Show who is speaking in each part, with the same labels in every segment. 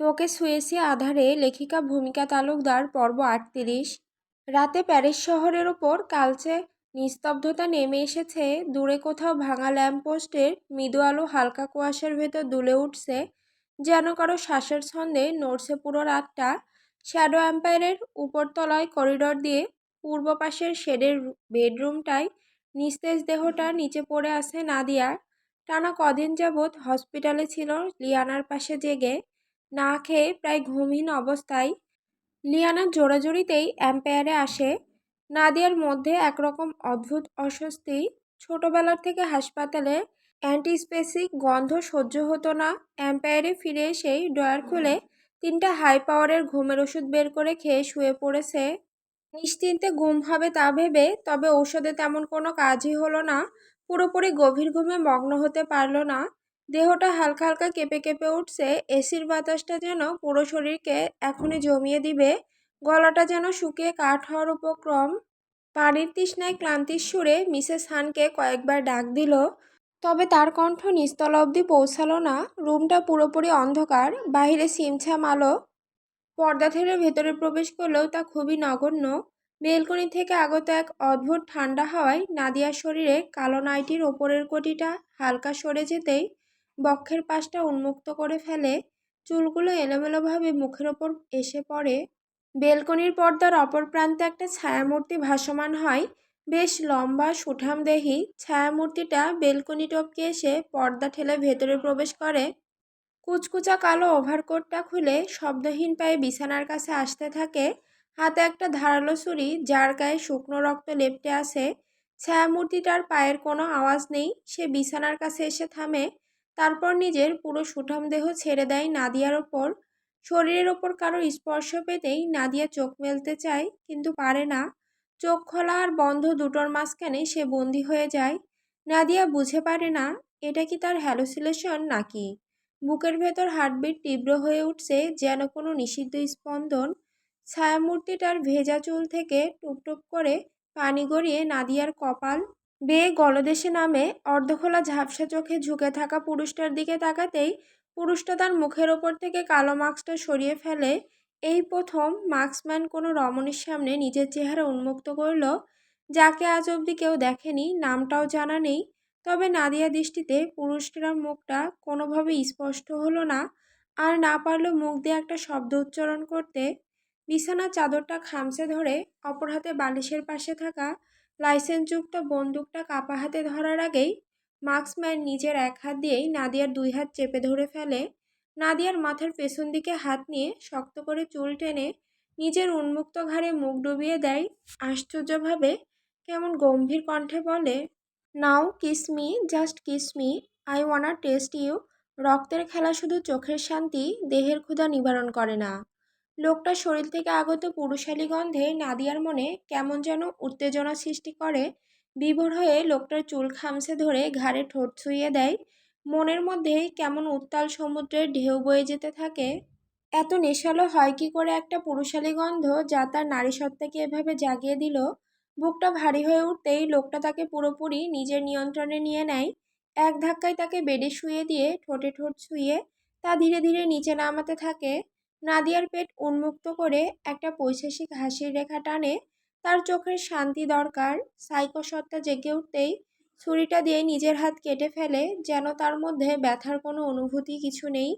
Speaker 1: তোকে শুয়েছি আধারে লেখিকা ভূমিকা তালুকদার, পর্ব আটত্রিশ। রাতে প্যারিস শহরের ওপর কালচে নিস্তব্ধতা নেমে এসেছে। দূরে কোথাও ভাঙা ল্যাম্পপোস্টের মৃদু আলো হালকা কুয়াশার ভেতর দুলে উঠছে। যেন কারও শ্বাসের ছন্দে নড়ছে পুরো রাতটা। শ্যাডো এম্পায়ারের উপরতলায় করিডর দিয়ে পূর্ব পাশের শেডের বেডরুমটায় নিস্তেজ দেহটা নিচে পড়ে আছে নাদিয়ার। টানা কদিন যাবৎ হসপিটালে ছিল লিয়ানার পাশে জেগে। না খেয়ে প্রায় ঘুমহীন অবস্থায় লিয়ানার জোড়াজুড়িতেই অ্যাম্পায়ারে আসে। নাদিয়ার মধ্যে একরকম অদ্ভুত অস্বস্তি। ছোটবেলার থেকে হাসপাতালে অ্যান্টিস্পেসিক গন্ধ সহ্য হতো না। অ্যাম্পায়ারে ফিরে এসেই ড্রয়ার খুলে তিনটা হাই পাওয়ারের ঘুমের ওষুধ বের করে খেয়ে শুয়ে পড়েছে। নিশ্চিন্তে ঘুম হবে তা ভেবে তবে ঔষধে তেমন কোনো কাজই হলো না। পুরোপুরি গভীর ঘুমে মগ্ন হতে পারল না। দেহটা হালকা হালকা কেঁপে কেঁপে উঠছে, এসির বাতাসটা যেন পুরো শরীরকে এখনই জমিয়ে দিবে, গলাটা যেন শুকিয়ে কাঠ হওয়ার উপক্রম। পানির তৃষ্ণায় ক্লান্তির সুরে মিসেস হানকে কয়েকবার ডাক দিল, তবে তার কণ্ঠ নিস্তল অবধি পৌঁছালো না, রুমটা পুরোপুরি অন্ধকার, বাহিরে সিমছাম আলো। পর্দা থেড়ে ভেতরে প্রবেশ করলেও তা খুবই নগণ্য। বেলকনি থেকে আগত এক অদ্ভুত ঠান্ডা হাওয়ায় নাদিয়ার শরীরে কালো নাইটির ওপরের কোটিটা হালকা সরে যেতেই বক্ষের পাশটা উন্মুক্ত করে ফেলে চুলগুলো এলোমেলোভাবে মুখের ওপর এসে পড়ে। বেলকনির পর্দার অপর প্রান্তে একটা ছায়ামূর্তি ভাসমান হয়। বেশ লম্বা, সুঠাম দেহি ছায়ামূর্তিটা বেলকনি টপকে এসে পর্দা ঠেলে ভেতরে প্রবেশ করে। কুচকুচা কালো ওভারকোটটা খুলে শব্দহীন পায়ে বিছানার কাছে আসতে থাকে। হাতে একটা ধারালো ছুরি যার গায়ে শুকনো রক্ত লেপটে আছে। ছায়ামূর্তিটার পায়ের কোনো আওয়াজ নেই। সে বিছানার কাছে এসে থামে। তারপর নিজের পুরো সুঠাম দেহ ছেড়ে দেয় নাদিয়ার ওপর। শরীরের ওপর কারোর স্পর্শ পেতেই নাদিয়া চোখ মেলতে চায়, কিন্তু পারে না। চোখ খোলা আর বন্ধ দুটোর মাঝখানে সে বন্দি হয়ে যায়। নাদিয়া বুঝে পারে না, এটা কি তার হ্যালোসিলেশন নাকি? বুকের ভেতর হার্টবিট তীব্র হয়ে উঠছে, যেন কোনো নিষিদ্ধ স্পন্দন। ছায়ামূর্তিটার ভেজা চুল থেকে টুপটুপ করে পানি গড়িয়ে নাদিয়ার কপাল বেয়ে গলদেশে নামে অর্ধখোলা ঝাপসা চোখে ঝুঁকে থাকা পুরুষটার দিকে তাকাতেই পুরুষটা তার মুখের ওপর থেকে কালো মাস্কটা সরিয়ে ফেলে। এই প্রথম মাস্কম্যান কোনো রমণীর সামনে নিজের চেহারা উন্মুক্ত করল, যাকে আজ অবধি কেউ দেখেনি, নামটাও জানা নেই। তবে নাদিয়া দৃষ্টিতে পুরুষটার মুখটা কোনোভাবে স্পষ্ট হলো না আর না পারল মুখ দিয়ে একটা শব্দ উচ্চারণ করতে। বিছানার চাদরটা খামচে ধরে অপর হাতে বালিশের পাশে থাকা লাইসেন্সযুক্ত বন্দুকটা কাপা হাতে ধরার আগেই মার্কসম্যান নিজের এক হাত দিয়েই নাদিয়ার দুই হাত চেপে ধরে ফেলে। নাদিয়ার মাথার পেছন দিকে হাত নিয়ে শক্ত করে চুল টেনে নিজের উন্মুক্ত ঘাড়ে মুখ ডুবিয়ে দেয়। আশ্চর্যভাবে কেমন গম্ভীর কণ্ঠে বলে, now kiss me, just kiss me, I wanna taste you. রক্তের খেলা শুধু চোখের শান্তি, দেহের ক্ষুধা নিবারণ করে না। লোকটার শরীর থেকে আগত পুরুষালী গন্ধে নাদিয়ার মনে কেমন যেন উত্তেজনা সৃষ্টি করে। বিভোর হয়ে লোকটার চুল খামছে ধরে ঘাড়ে ঠোঁট ছুঁয়ে দেয়। মনের মধ্যে কেমন উত্তাল সমুদ্রের ঢেউ বয়ে যেতে থাকে। এত নেশালো হয় কি করে একটা পুরুষালী গন্ধ যা তার নারী সত্তাকে এভাবে জাগিয়ে দিল? বুকটা ভারী হয়ে উঠতেই লোকটা তাকে পুরোপুরি নিজের নিয়ন্ত্রণে নিয়ে নেয়। এক ধাক্কায় তাকে বেডে শুয়ে দিয়ে ঠোঁটে ঠোঁট ছুঁয়ে তা ধীরে ধীরে নিচে নামাতে থাকে। নাদিয়ার পেট উন্মুক্ত করে একটা পৈশাসিক হাসির রেখা টানে, তার চোখের শান্তি দরকার। সাইকো সত্তা জেগে উঠতেই ছুরিটা দিয়ে নিজের হাত কেটে ফেলে, যেন তার মধ্যে ব্যথার কোনো অনুভূতি কিছু নেই।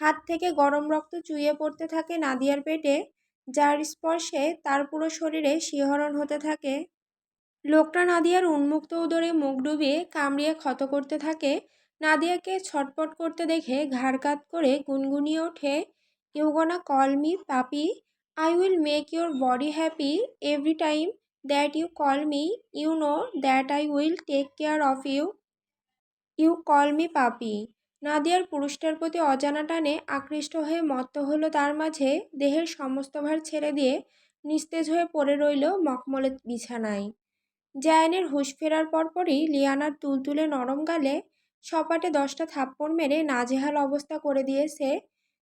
Speaker 1: হাত থেকে গরম রক্ত চুইয়ে পড়তে থাকে নাদিয়ার পেটে, যার স্পর্শে তার পুরো শরীরে শিহরণ হতে থাকে। লোকটা নাদিয়ার উন্মুক্ত উদরে মুখ ডুবিয়ে কামড়িয়ে ক্ষত করতে থাকে। নাদিয়াকে ছটপট করতে দেখে ঘাড় কাত করে গুনগুনিয়ে ওঠে। You gonna call me papi I will make your body happy every time that you call me you know that I will take care of you you call me papi নাদিয়ার পুরুষটার প্রতি অজানা টানে আকৃষ্ট হয়ে মত্ত হলো তার মাঝে, দেহের সমস্ত ভার ছেড়ে দিয়ে নিস্তেজ হয়ে পড়ে রইল মখমলের বিছানায়। জায়ানের হুঁশ ফেরার পরপরই লিয়ানার তুলতুলে নরম গালে সপাটে দশটা থাপ্পড় মেরে নাজেহাল অবস্থা করে দিয়েছে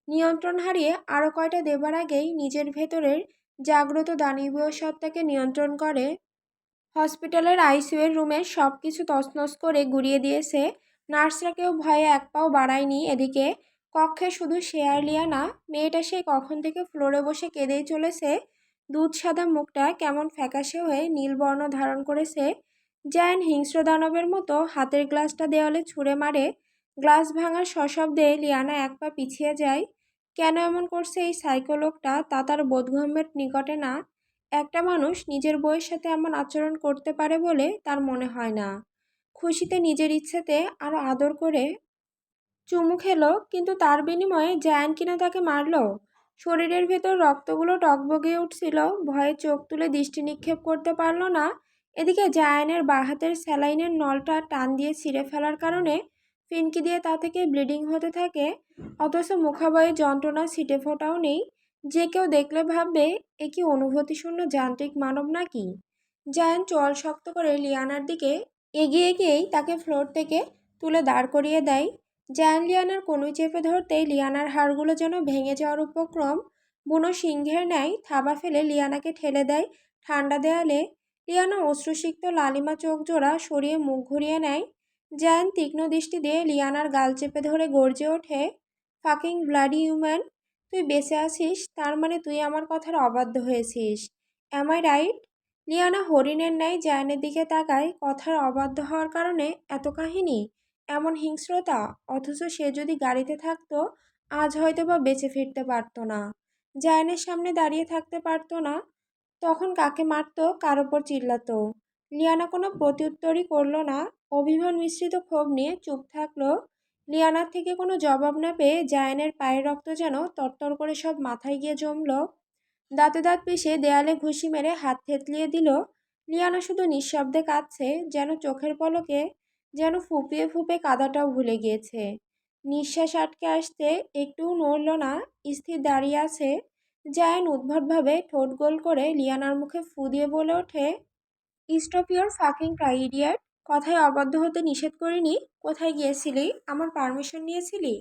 Speaker 1: নিয়ন্ত্রণ হারিয়ে আরও কয়টা দেবার আগেই নিজের ভেতরের জাগ্রত দানবীয় সত্তাকে নিয়ন্ত্রণ করে। হসপিটালের আইসিউয়ের রুমের সব কিছু তছনছ করে গুড়িয়ে দিয়েছে। নার্সরা কেউ ভয়ে এক পাও বাড়ায়নি এদিকে। কক্ষে শুধু সে আর লিয়ানা মেয়েটা সেই কখন থেকে ফ্লোরে বসে কেঁদেই চলেছে। দুধ সাদা মুখটা কেমন ফ্যাকাশে হয়ে নীল বর্ণ ধারণ করেছে। জায়ান হিংস্র দানবের মতো হাতের গ্লাসটা দেওয়ালে ছুঁড়ে মারে। গ্লাস ভাঙার সশব্দে লিয়ানা এক পা পিছিয়ে যায়। কেন এমন করছে এই সাইকো লোকটা তা তার বোধগম্যের নিকটে না। একটা মানুষ নিজের বইয়ের সাথে এমন আচরণ করতে পারে বলে তার মনে হয় না। খুশিতে নিজের ইচ্ছেতে আরও আদর করে চুমু খেলো, কিন্তু তার বিনিময়ে জায়ান কিনা তাকে মারলো। শরীরের ভেতর রক্তগুলো টকবগিয়ে উঠছিল, ভয়ে চোখ তুলে দৃষ্টি নিক্ষেপ করতে পারল না। এদিকে জায়ানের বাঁ হাতের স্যালাইনের নলটা টান দিয়ে ছিঁড়ে ফেলার কারণে ফিনকি দিয়ে তা থেকে ব্লিডিং হতে থাকে। অথচ মুখাবয়ে যন্ত্রণা ছিটে ফোটাও নেই। যে কেউ দেখলে ভাববে, এ কি অনুভূতিশূন্য যান্ত্রিক মানব নাকি? জায়ান চল শক্ত করে লিয়ানার দিকে এগিয়ে গিয়েই তাকে ফ্লোর থেকে তুলে দাঁড় করিয়ে দেয়। জায়ান লিয়ানার কনুই চেপে ধরতেই লিয়ানার হাড়গুলো যেন ভেঙে যাওয়ার উপক্রম, বুনো সিংহের ন্যায় থাবা ফেলে লিয়ানাকে ঠেলে দেয় ঠান্ডা দেয়ালে। লিয়ানা অশ্রুসিক্ত লালিমা চোখ জোড়া সরিয়ে মুখ ঘুরিয়ে নেয়। জায়ান তীক্ষ্ণ দৃষ্টি দিয়ে লিয়ানার গাল চেপে ধরে গর্জে ওঠে, ফাকিং ব্লাডি হিউম্যান, তুই বেঁচে আছিস? তার মানে তুই আমার কথার অবাধ্য হয়েছিস। অ্যাম আই রাইট লিয়ানা হরিণের ন্যায় জায়ানের দিকে তাকায়, কথার অবাধ্য হওয়ার কারণে এত কাহিনী? এমন হিংস্রতা? অথচ সে যদি গাড়িতে থাকতো, আজ হয়তো বা বেঁচে ফিরতে পারতো না। জায়ানের সামনে দাঁড়িয়ে থাকতে পারতো না। তখন কাকে মারতো? কার ওপর চিল্লাতো? লিয়ানা কোনো প্রত্যুত্তরই করল না। অভিমান মিশ্রিত ক্ষোভ নিয়ে চুপ থাকল। লিয়ানার থেকে কোনো জবাব না পেয়ে জায়ানের পায়ের রক্ত যেন তরতর করে সব মাথায় গিয়ে জমল। দাঁতে দাঁত পিষে দেয়ালে ঘুষি মেরে হাত থেতলিয়ে দিল। লিয়ানা শুধু নিঃশব্দে কাঁদছে, যেন চোখের পলকে যেন ফুপিয়ে ফুপে কাদাটাও ভুলে গিয়েছে। নিঃশ্বাস আটকে আসতে একটুও নড়ল না, স্থির দাঁড়িয়ে আছে। জায়ান উদ্ভটভাবে ঠোঁট গোল করে লিয়ানার মুখে ফু দিয়ে বলে ওঠে স্টপ ইউর ফাকিং ক্রাই কথায় অবদ্ধ হতে নিষেধ করিনি? কোথায় গিয়েছিলি? আমার পারমিশন নিয়েছিলি?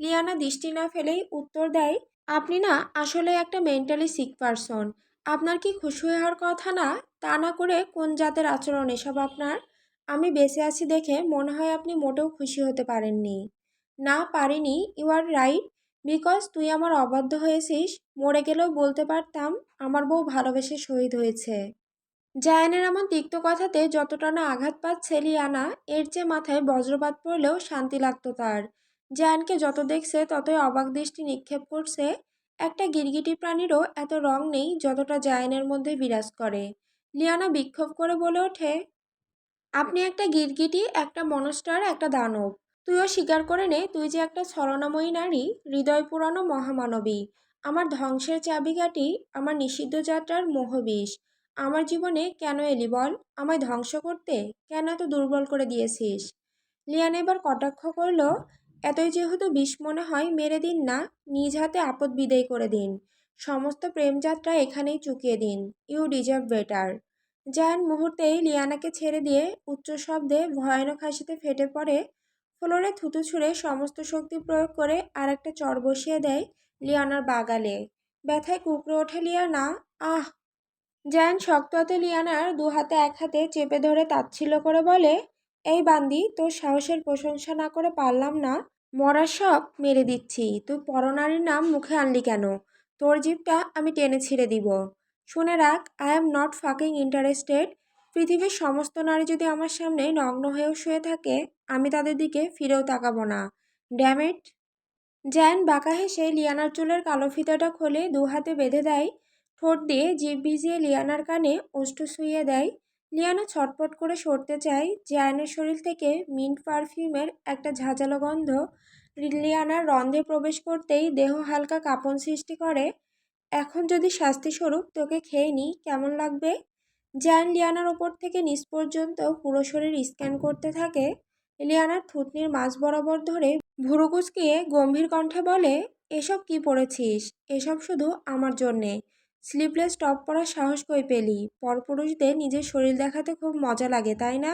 Speaker 1: লিয়ানা দৃষ্টি না ফেলেই উত্তর দেয়, আপনি না আসলে একটা মেন্টালি সিক পারসন আপনার কি খুশি হওয়ার কথা না? তা না করে কোন জাতের আচরণ এসব আপনার? আমি বেঁচে আছি দেখে মনে হয় আপনি মোটেও খুশি হতে পারেননি। না, পারিনি। ইউ আর রাইট বিকজ তুই আমার অবাধ্য হয়েছিস, মরে গেলেও বলতে পারতাম আমার বউ ভালোবেসে শহীদ হয়েছে। জায়ানের এমন তিক্ত কথাতে যতটা না আঘাত পাচ্ছে লিয়ানা, এর চেয়ে মাথায় বজ্রপাত পড়লেও শান্তি লাগতো তার। জায়ানকে যত দেখছে, ততই অবাক দৃষ্টি নিক্ষেপ করছে। একটা গিরগিটি প্রাণীরও এত রং নেই যতটা জায়ানের মধ্যে বিরাজ করে। লিয়ানা বিক্ষোভ করে বলে ওঠে, আপনি একটা গিরগিটি, একটা মনস্টার, একটা দানব। তুইও স্বীকার করে নে, তুই যে একটা ছলনাময়ী নারী, হৃদয় পুরানো মহামানবী। আমার ধ্বংসের চাবিকাঠি, আমার নিষিদ্ধ যাত্রার মোহবিষ। আমার জীবনে কেন এলি বল? আমায় ধ্বংস করতে কেন এত দুর্বল করে দিয়েছিস? লিয়ান এবার কটাক্ষ করল, এতই যেহেতু বিষ মনে হয় মেরে দিন না, নিজ হাতে আপদ বিদায় করে দিন। সমস্ত প্রেমযাত্রা এখানেই চুকিয়ে দিন। You deserve better. জায়ান মুহূর্তেই লিয়ানাকে ছেড়ে দিয়ে উচ্চ শব্দে ভয়ানক হাসিতে ফেটে পড়ে, ফ্লোরে থুতু ছুঁড়ে সমস্ত শক্তি প্রয়োগ করে আর একটা চর বসিয়ে দেয় লিয়ানার বাগালে। ব্যথায় কুকড়ে ওঠে লিয়ানা। আহ! জায়ান শক্ত হাতে লিয়ানার দু হাতে এক হাতে চেপে ধরে তাচ্ছিল করে বলে, এই বান্দি, তোর সাহসের প্রশংসা না করে পারলাম না। মরার সব মেরে দিচ্ছি। তুই পরনারীর নাম মুখে আনলি কেন? তোর জিপটা আমি টেনে ছিঁড়ে দিব। শুনে রাখ I am not fucking interested পৃথিবীর সমস্ত নারী যদি আমার সামনে নগ্ন হয়েও শুয়ে থাকে, আমি তাদের দিকে ফিরেও তাকাবো না। ড্যামেট জ্যান বাঁকা হেসে লিয়ানার চুলের কালো ফিতাটা খোলে দু হাতে বেঁধে দেয়। ঠোঁট দিয়ে জিভ ভিজিয়ে লিয়ানার কানে ওষ্ঠ শুইয়ে দেয়। লিয়ানা ছটপট করে সরতে চায়, জ্যানের শরীর থেকে মিন্ট পারফিউমের একটা ঝাঁঝালো গন্ধ লিয়ানার রন্ধে প্রবেশ করতেই দেহ হালকা কাঁপন সৃষ্টি করে। এখন যদি শাস্তিস্বরূপ তোকে খেয়ে নিই, কেমন লাগবে? জ্যান লিয়ানার ওপর থেকে নিচ পর্যন্ত পুরো শরীর স্ক্যান করতে থাকে। লিয়ানার থুতনির মাঝ বরাবর ধরে ভুরু কুচকিয়ে গম্ভীর কণ্ঠে বলে, এসব কি পড়েছিস? এসব শুধু আমার জন্যে। স্লিপলেস টপ পরার সাহস কই পেলি? পরপুরুষদের নিজের শরীর দেখাতে খুব মজা লাগে, তাই না?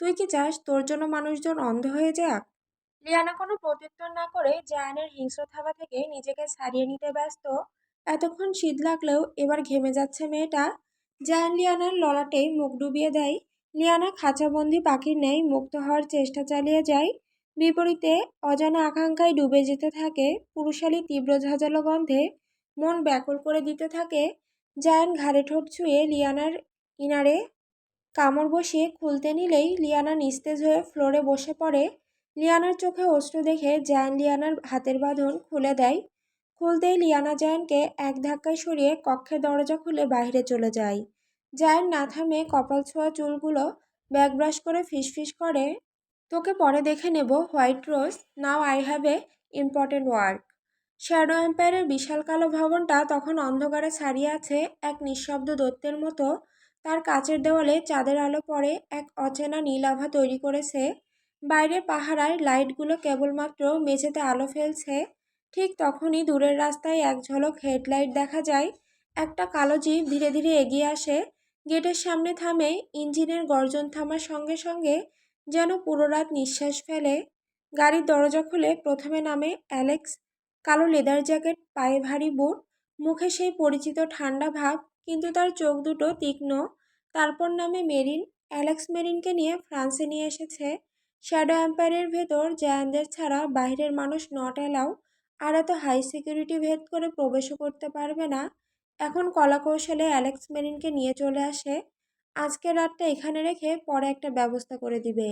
Speaker 1: তুই কি চাস তোর জন্য মানুষজন অন্ধ হয়ে যাক? লিয়ানা কোনো প্রত্যুত্তর না করে জায়ানের হিংস্র থাবা থেকে নিজেকে ছাড়িয়ে নিতে ব্যস্ত। এতক্ষণ শীত লাগলেও এবার ঘেমে যাচ্ছে মেয়েটা। জায়ান লিয়ানার ললাটে মুখ ডুবিয়ে দেয়। লিয়ানা খাঁচাবন্দি পাখির ন্যায় মুক্ত হওয়ার চেষ্টা চালিয়ে যায়। বিপরীতে অজানা আকাঙ্ক্ষায় ডুবে যেতে থাকে পুরুষালী তীব্র ঝাঁঝালো গন্ধে। মন ব্যাকুল করে দিতে থাকে। জায়ান ঘাড়ে ঠোঁট ছুঁয়ে লিয়ানার ইনারে কামড় বসিয়ে খুলতে নিলেই লিয়ানা নিস্তেজ হয়ে ফ্লোরে বসে পড়ে। লিয়ানার চোখে অশ্রু দেখে জায়ান লিয়ানার হাতের বাঁধন খুলে দেয়। খুলতেই লিয়ানা জায়ানকে এক ধাক্কায় সরিয়ে কক্ষের দরজা খুলে বাইরে চলে যায়। জায়ান না থামে কপাল ছোঁয়া চুলগুলো ব্যাগ ব্রাশ করে ফিসফিস করে। তোকে পরে দেখে নেব, White Rose, now I have a important work. Shadow এম্পায়ারের বিশাল কালো ভবনটা তখন অন্ধকারে ছাড়িয়ে আছে এক নিঃশব্দ দৈত্যের মতো। তার কাচের দেওয়ালে চাঁদের আলো পড়ে, এক অচেনা নীল আভা তৈরি করেছে। বাইরে পাহারার লাইটগুলো কেবলমাত্র মেঝেতে আলো ফেলছে। ঠিক তখনই দূরের রাস্তায় এক ঝলক হেডলাইট দেখা যায়। একটা কালো জিপ ধীরে ধীরে এগিয়ে আসে। গেটের সামনে থামে ইঞ্জিনের গর্জন থামার সঙ্গে সঙ্গে যেন পুরো রাত নিঃশ্বাস ফেলে। গাড়ির দরজা খুলে প্রথমে নামে অ্যালেক্স। কালো লেদার জ্যাকেট, পায়ে ভারী বুট, মুখে সেই পরিচিত ঠান্ডা ভাব, কিন্তু তার চোখ দুটো তীক্ষ্ণ। তারপর নামে মেরিন, অ্যালেক্স মেরিনকে নিয়ে ফ্রান্সে নিয়ে এসেছে। শ্যাডো এম্পায়ারের ভেতর জায়ানদের ছাড়া বাইরের মানুষ নট অ্যালাউ আর এত হাই সিকিউরিটি ভেদ করে প্রবেশও করতে পারবে না। এখন কলাকৌশলে অ্যালেক্স মেরিনকে নিয়ে চলে আসে। আজকের রাতটা এখানে রেখে পরে একটা ব্যবস্থা করে দিবে।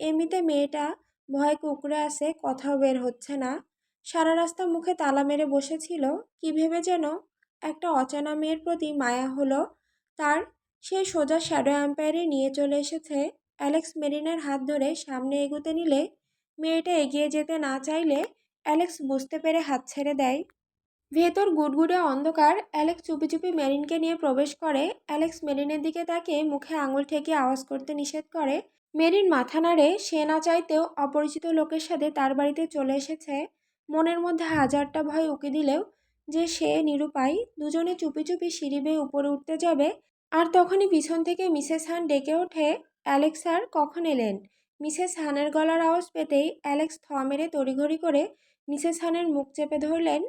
Speaker 1: এমনিতে মেয়েটা ভয় কুকড়ে আসে, কথাও বের হচ্ছে না। সারা রাস্তা মুখে তালা মেরে বসেছিল। কি ভেবে যেন একটা অচেনা মেয়ের প্রতি মায়া হলো। তার সে সোজা শ্যাডো অ্যাম্পায়ারে নিয়ে চলে এসেছে। অ্যালেক্স মেরিনের হাত ধরে সামনে এগোতে নিলে মেয়েটা এগিয়ে যেতে না চাইলে অ্যালেক্স বুঝতে পেরে হাত ছেড়ে দেয়। ভেতর গুড়গুড়ে অন্ধকার, অ্যালেক্স চুপি চুপি মেরিনকে নিয়ে প্রবেশ করে। অ্যালেক্স মেরিনের দিকে তাকে মুখে আঙুল ঠেকে আওয়াজ করতে নিষেধ করে। মেরিন মাথা নাড়ে, সে না চাইতেও অপরিচিত লোকের সাথে তার বাড়িতে চলে এসেছে। মনের মধ্যে হাজারটা ভয় উকি দিলেও যে সে নিরুপায় দুজনে চুপি চুপি সিঁড়ি বেয়ে উপরে উঠতে যাবে আর তখনই পিছন থেকে মিসেস হান ডেকে ওঠে, অ্যালেক্স স্যার কখন এলেন? মিসেস হানের গলার আওয়াজ পেতেই অ্যালেক্স থ মেরে তড়িঘড়ি করে মিসেস হানের মুখ চেপে ধরলেন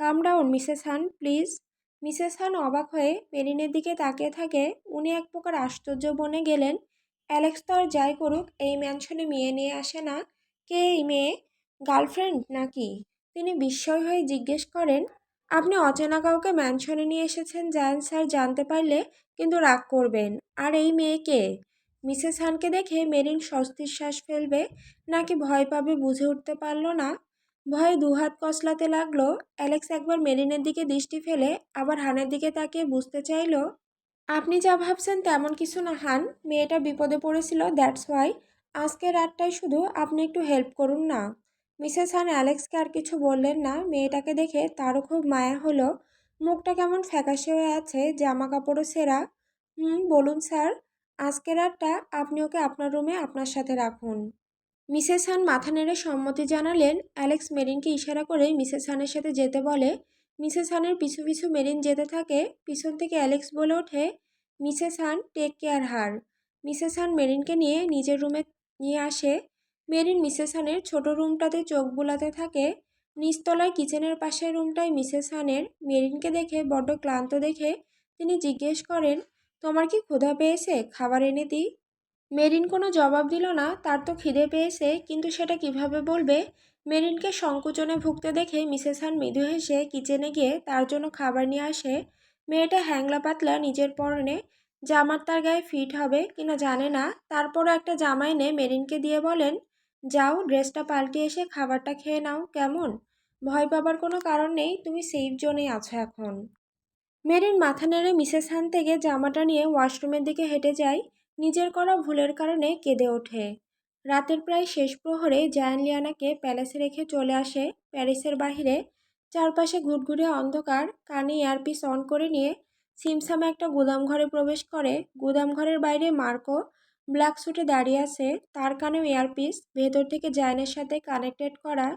Speaker 1: come down Mrs Han please Mrs Han অবাক হয়ে মেরিনের দিকে তাকিয়ে থাকে, উনি এক প্রকার আশ্চর্য বনে গেলেন। অ্যালেক্স তো আর যাই করুক, এই ম্যানশনে মেয়ে নিয়ে আসে না। কে এই মেয়ে? গার্লফ্রেন্ড নাকি? তিনি বিস্ময় হয়ে জিজ্ঞেস করেন, আপনি অচেনা কাউকে ম্যানশনে নিয়ে এসেছেন জায়ান স্যার জানতে পারলে কিন্তু রাগ করবেন। আর এই মেয়েকে মিসেস হানকে দেখে মেরিন স্বস্তির শ্বাস ফেলবে, নাকি ভয় পাবে বুঝে উঠতে পারল না? ভয়ে দুহাত কসলাতে লাগল, অ্যালেক্স একবার মেরিনের দিকে দৃষ্টি ফেলে, আবার হানের দিকে তাকিয়ে বুঝতে চাইল, আপনি যা ভাবছেন তেমন কিছু না, হান। মেয়েটা বিপদে পড়েছিল দ্যাটস ওয়াই আজকে রাতটায় শুধু আপনি একটু হেল্প করুন না। মিসেস হান অ্যালেক্সকে আর কিছু বললেন না। মেয়েটাকে দেখে তারও খুব মায়া হলো। মুখটা কেমন ফ্যাকাশে হয়ে আছে জামা কাপড়ও সেরা। হুম, বলুন স্যার, আজকের রাতটা আপনি ওকে আপনার রুমে আপনার সাথে রাখুন। মিসেস হান মাথা নেড়ে সম্মতি জানালেন। অ্যালেক্স মেরিনকে ইশারা করে মিসেস হানের সাথে যেতে বলে। মিসেস হানের পিছু পিছু মেরিন যেতে থাকে। পিছন থেকে অ্যালেক্স বলে ওঠে, Mrs Han, take care her. Mrs Han মেরিনকে নিয়ে নিজের রুমে নিয়ে আসে। মেরিন মিসেস হানের ছোট রুমটাতে চোখ বুলাতে থাকে। নিচতলায় কিচেনের পাশের রুমটায় মিসেস হানের মেরিনকে দেখে, বড্ড ক্লান্ত দেখে তিনি জিজ্ঞেস করেন, তোমার কি ক্ষুধা পেয়েছে? খাবার এনে দিই? মেরিন কোনো জবাব দিল না, তার তো খিদে পেয়েছে, কিন্তু সেটা কীভাবে বলবে? মেরিনকে সংকোচনে ভুগতে দেখে মিসেস হান মৃদু হেসে কিচেনে গিয়ে তার জন্য খাবার নিয়ে আসে। মেয়েটা হ্যাংলা পাতলা নিজের পরনে, জামার তার গায়ে ফিট হবে কিনা জানে না, তারপরও একটা জামা এনে মেরিনকে দিয়ে বলেন যাও, ড্রেসটা পাল্টে এসে খাবারটা খেয়ে নাও, কেমন? ভয় পাবার কোনো কারণ নেই, তুমি সেফ জোনেই আছো এখন। মেরিন মাথা নেড়ে মিসেস হান থেকে জামাটা নিয়ে ওয়াশরুমের দিকে হেঁটে যায়, নিজের করা ভুলের কারণে কেঁদে ওঠে। রাতের প্রায় শেষ প্রহরে জায়ান লিয়ানাকে প্যালেসে রেখে চলে আসে প্যারিসের বাহিরে, চারপাশে ঘুটঘুরে অন্ধকার, কানে এয়ারপিস অন করে নিয়ে সিমসামে একটা গুদাম ঘরে প্রবেশ করে। গুদাম ঘরের বাইরে মার্কো ব্ল্যাক স্যুটে দাঁড়িয়ে আছে। তার কানেও এয়ারপিস ভেতর থেকে জায়নের সাথে কানেক্টেড করা।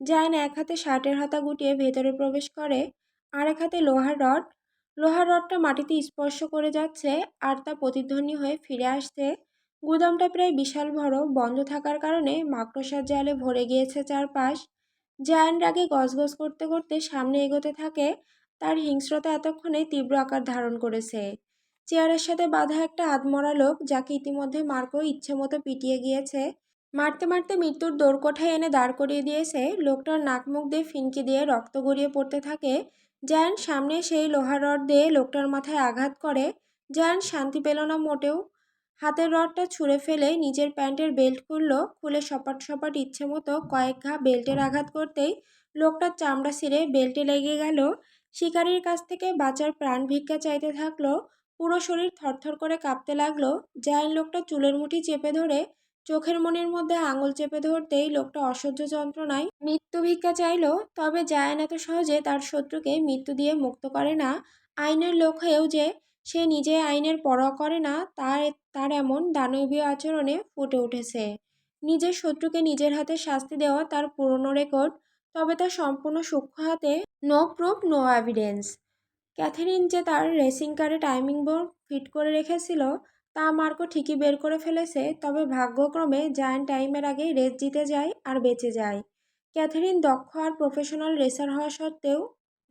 Speaker 1: জায়ন এক হাতে শার্টের হাতা গুটিয়ে ভেতরে প্রবেশ করে আর এক হাতে লোহার রড। লোহার রডটা মাটিতে স্পর্শ করে যাচ্ছে আর তা প্রতিধ্বনি হয়ে ফিরে আসছে গুদামটা প্রায় বিশাল বড়, বন্ধ থাকার কারণে মাকড়সার জালে ভরে গিয়েছে চারপাশ। জায়ান রাগে গজগজ করতে করতে সামনে এগোতে থাকে। তার হিংস্রতা এতক্ষণে তীব্র আকার ধারণ করেছে। চেয়ারের সাথে বাঁধা একটা আধমরা লোক, যাকে ইতিমধ্যে মার্কো ইচ্ছে মতো পিটিয়ে গিয়েছে। মারতে মারতে মৃত্যুর দোরকোঠায় এনে দাঁড় করিয়ে দিয়েছে। লোকটার নাক মুখ দিয়ে ফিনকি দিয়ে রক্ত গড়িয়ে পড়তে থাকে। জায়ান সামনে সেই লোহার রড দিয়ে লোকটার মাথায় আঘাত করে। জায়ান শান্তি পেল না মোটেও। হাতের রডটা ছুঁড়ে ফেলে নিজের প্যান্টের বেল্ট খুলল। খুলে সপাট সপাট ইচ্ছে মতো কয়েক ঘা বেল্টের আঘাত করতেই লোকটার চামড়া ছিঁড়ে বেল্টে লেগে গেল। শিকারির কাছ থেকে বাঁচার প্রাণ ভিক্ষা চাইতে থাকল। পুরো শরীর থরথর করে কাঁপতে লাগল। জায়ান লোকটা চুলের মুঠি চেপে ধরে চোখের মনির মধ্যে আঙুল চেপে ধরতেই লোকটা অসহ্য যন্ত্রণায় মৃত্যু ভিক্ষা চাইল। তবে জায়ান এত সহজে তার শত্রুকে মৃত্যু দিয়ে মুক্ত করে না। আইনের লোক হয়েও যে সে নিজে আইনের পরোয়া করে না, তার তার এমন দানবীয় আচরণে ফুটে উঠেছে। নিজের শত্রুকে নিজের হাতে শাস্তি দেওয়া তার পুরনো রেকর্ড, তবে তা সম্পূর্ণ সূক্ষ্ম হাতে no proof no evidence Catherine যে তার রেসিং কারে টাইমিং বোর্ড ফিট করে রেখেছিল, তা মার্কো ঠিকই বের করে ফেলেছে। তবে ভাগ্যক্রমে জায়ান টাইমের আগেই রেস জিতে যায় আর বেঁচে যায়। ক্যাথেরিন দক্ষ আর প্রফেশনাল রেসার হওয়া সত্ত্বেও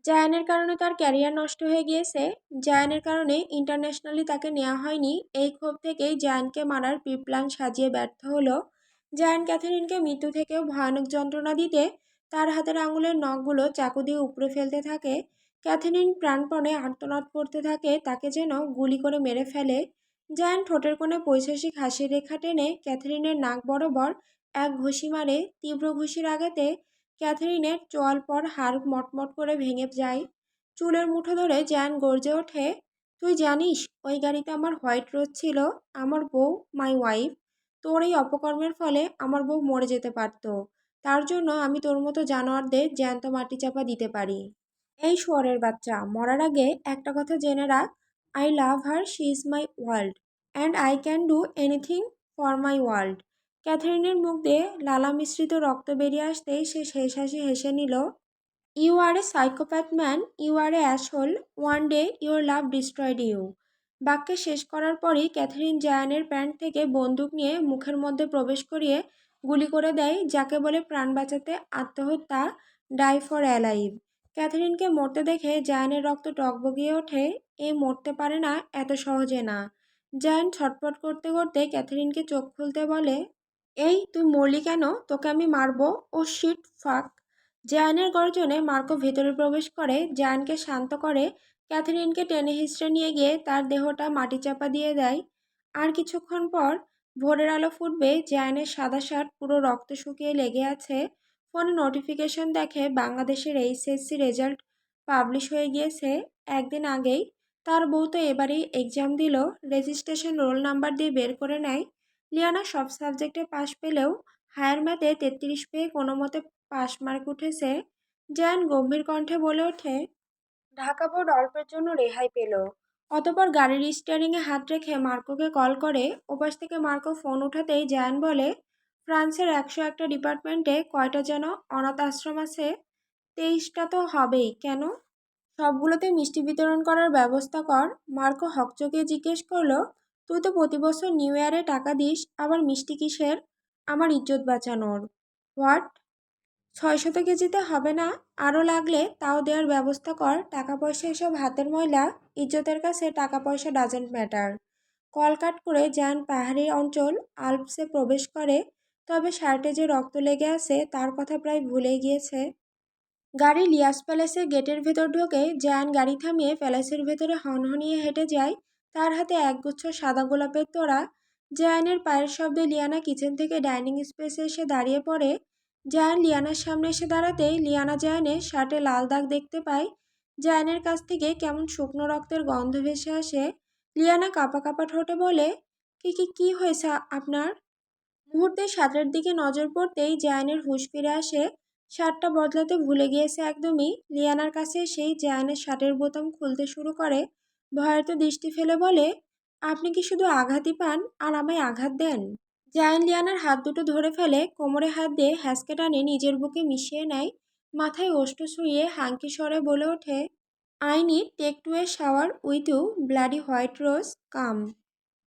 Speaker 1: জায়ানের কারণে তার ক্যারিয়ার নষ্ট হয়ে গিয়েছে। জায়ানের কারণে ইন্টারন্যাশনালি তাকে নেওয়া হয়নি। এই ক্ষোভ থেকেই জায়ানকে মারার প্রিপ্ল্যান সাজিয়ে ব্যর্থ হলো। জায়ান ক্যাথেরিনকে মৃত্যু থেকেও ভয়ানক যন্ত্রণা দিতে তার হাতের আঙুলের নখগুলো চাকু দিয়ে উপড়ে ফেলতে থাকে। ক্যাথেরিন প্রাণপণে আর্তনাদ করতে থাকে, তাকে যেন গুলি করে মেরে ফেলে। জায়ান ঠোঁটের কোণে পৈশাসিক হাসির রেখা টেনে ক্যাথেরিনের নাক বরাবর এক ঘুষি মারে। তীব্র ঘুষির আঘাতে ক্যাথেরিনের চোয়াল পর হাড় মটমট করে ভেঙে যায়। চুলের মুঠো ধরে জ্যান গর্জে ওঠে, তুই জানিস, ওই গাড়িতে আমার হোয়াইট রোজ ছিল, আমার বউ, মাই ওয়াইফ। তোর এই অপকর্মের ফলে আমার বউ মরে যেতে পারতো। তার জন্য আমি তোর মতো জানোয়ারদের জ্যান্ত মাটি চাপা দিতে পারি। এই শুয়ারের বাচ্চা। মরার আগে একটা কথা জেনে রাখ। I love her she is my world and I can do anything for my world ক্যাথরিনের মুখ দিয়ে লালা মিশ্রিত রক্ত বেরিয়ে আসতেই সে শেষ হাসি হেসে নিল you are a psychopath man you are a asshole one day your love destroyed you বাক্যে শেষ করার পরই ক্যাথরিন জায়ানের প্যান্ট থেকে বন্দুক নিয়ে মুখের মধ্যে প্রবেশ করিয়ে গুলি করে দেয়, যাকে বলে প্রাণ বাঁচাতে আত্মহত্যা ডাই ফর অ্যালাইভ ক্যাথরিনকে মরতে দেখে জায়ানের রক্ত টকবগিয়ে ওঠে। এ মরতে পারে না, এত সহজে না। জায়ান ছটপট করতে করতে ক্যাথরিনকে চোখ খুলতে বলে, এই, তুই মরলি কেন? তোকে আমি মারবো? ও শিট, ফাক। জায়ানের গর্জনে মার্কো ভেতরে প্রবেশ করে, জায়ানকে শান্ত করে, ক্যাথরিনকে টেনে হিস্ট্রে নিয়ে গিয়ে তার দেহটা মাটি চাপা দিয়ে দেয়। আর কিছুক্ষণ পর ভোরের আলো ফুটবে, জায়ানের সাদা শার্ট পুরো রক্ত শুকিয়ে লেগে আছে। ফোনে নোটিফিকেশন দেখে বাংলাদেশের এইচএসসি রেজাল্ট পাবলিশ হয়ে গিয়েছে। একদিন আগেই তার বউ তো এবারেই এক্সাম দিল রেজিস্ট্রেশন রোল নাম্বার দিয়ে বের করে নেয়। লিয়ানা সব সাবজেক্টে পাশ পেলেও হায়ার ম্যাথে তেত্রিশ পেয়ে কোনো মতে পাস মার্ক উঠেছে। জ্যান গম্ভীর কণ্ঠে বলে ওঠে, ঢাকা বোর্ড অল্পের জন্য রেহাই পেল। অতপর গাড়ির স্টিয়ারিংয়ে হাত রেখে মার্কোকে কল করে। ওপাশ থেকে মার্কো ফোন উঠাতেই জ্যান বলে ফ্রান্সের একশো একটা ডিপার্টমেন্টে কয়টা যেন অনাথ আশ্রম আছে? তেইশটা তো হবেই। কেন? সবগুলোতে মিষ্টি বিতরণ করার ব্যবস্থা কর। মার্কো হকচকে জিজ্ঞেস করল, তুই তো প্রতি বছর নিউ ইয়ারে টাকা দিস, আবার মিষ্টি কিসের? আমার ইজ্জত বাঁচানোর। হোয়াট? ছয়শত কেজিতে হবে না? আরও লাগলে তাও দেওয়ার ব্যবস্থা কর। টাকা পয়সা এসব হাতের ময়লা। ইজ্জতের কাছে টাকা পয়সা ডাজেন্ট ম্যাটার কলকাট করে যান পাহাড়ি অঞ্চল, আলপসে প্রবেশ করে তবে শার্টে যে রক্ত লেগে আছে, তার কথা প্রায় ভুলে গিয়েছে। গাড়ি লিয়াস প্যালেসে গেটের ভেতর ঢোকে জ্যান গাড়ি থামিয়ে প্যালেসের ভেতরে হনহনিয়ে হেঁটে যায়, তার হাতে একগুচ্ছ সাদা গোলাপের তোড়া। জায়ানের পায়ের শব্দে লিয়ানা কিচেন থেকে ডাইনিং স্পেসে এসে দাঁড়িয়ে পড়ে জায়ান লিয়ানার সামনে এসে দাঁড়াতেই লিয়ানা জায়ানের শার্টে লাল দাগ দেখতে পায় জায়ানের কাছ থেকে কেমন শুকনো রক্তের গন্ধ ভেসে আসে, লিয়ানা কাপা কাপা ঠোঁটে বলে, কি কি, কী হয়েছে আপনার? মুহূর্তে শার্টের দিকে নজর পড়তেই জায়ানের হুঁশ ফিরে আসে। শার্টটা বদলাতে ভুলে গিয়েছে একদমই। লিয়ানার কাছে সেই জায়ানের শার্টের বোতাম খুলতে শুরু করে। ভয়ার্ত দৃষ্টি ফেলে বলে, আপনি কি শুধু আঘাতই পান আর আমায় আঘাত দেন? জায়ান লিয়ানার হাত দুটো ধরে ফেলে, কোমরে হাত দিয়ে হ্যাসকে টানে, নিজের বুকে মিশিয়ে নেয়। মাথায় ওষ্ঠ শুয়ে হাঙ্কি স্বরে বলে ওঠে, I need take to a shower with you, bloody White Rose come.